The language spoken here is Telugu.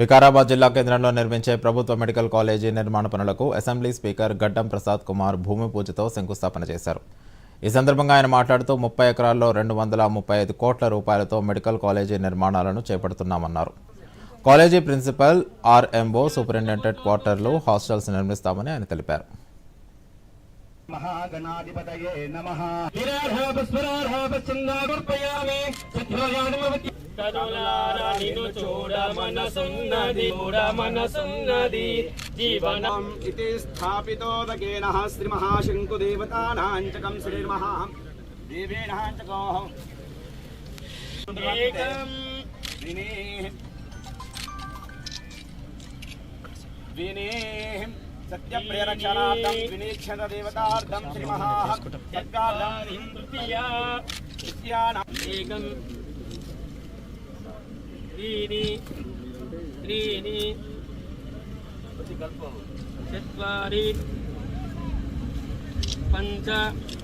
వికారాబాద్ జిల్లా కేంద్రంలో నిర్మించే ప్రభుత్వ మెడికల్ కాలేజీ నిర్మాణ పనులకు అసెంబ్లీ స్పీకర్ గడ్డం ప్రసాద్ కుమార్ భూమి పూజతో శంకుస్థాపన చేశారు. ఈ సందర్భంగా ఆయన మాట్లాడుతూ ముప్పై ఎకరాల్లో రెండు వందల ముప్పై ఐదు కోట్ల రూపాయలతో మెడికల్ కాలేజీ నిర్మాణాలను చేపడుతున్నామన్నారు. కాలేజీ ప్రిన్సిపల్ ఆర్ఎంఓ సూపరింటెండెంట్ క్వార్టర్లు హాస్టల్స్ నిర్మిస్తామని ఆయన తెలిపారు. మహాగణాధిపతయే నమః. హిరార్హాపస్వరార్హాపశ్చందాగుర్పయామి సత్యోజానమవతి కనులారా నిన్ను చూడ మనసున్నది చూడ మనసున్నది జీవనం इति स्थापितोदकेन श्रीमहाशङ्कुदेवतानाञ्चकं श्रीर्महा देवेनाञ्चकोः ఏకం विनेः विनेः सत्यप्रियरक्षणार्थं विनीक्षणदेवतार्थं श्रीमहा सत्कार्यं తృతీయా नित्यानां ఏకం त्रीणि त्रीणि चत्वारि पञ्च नमः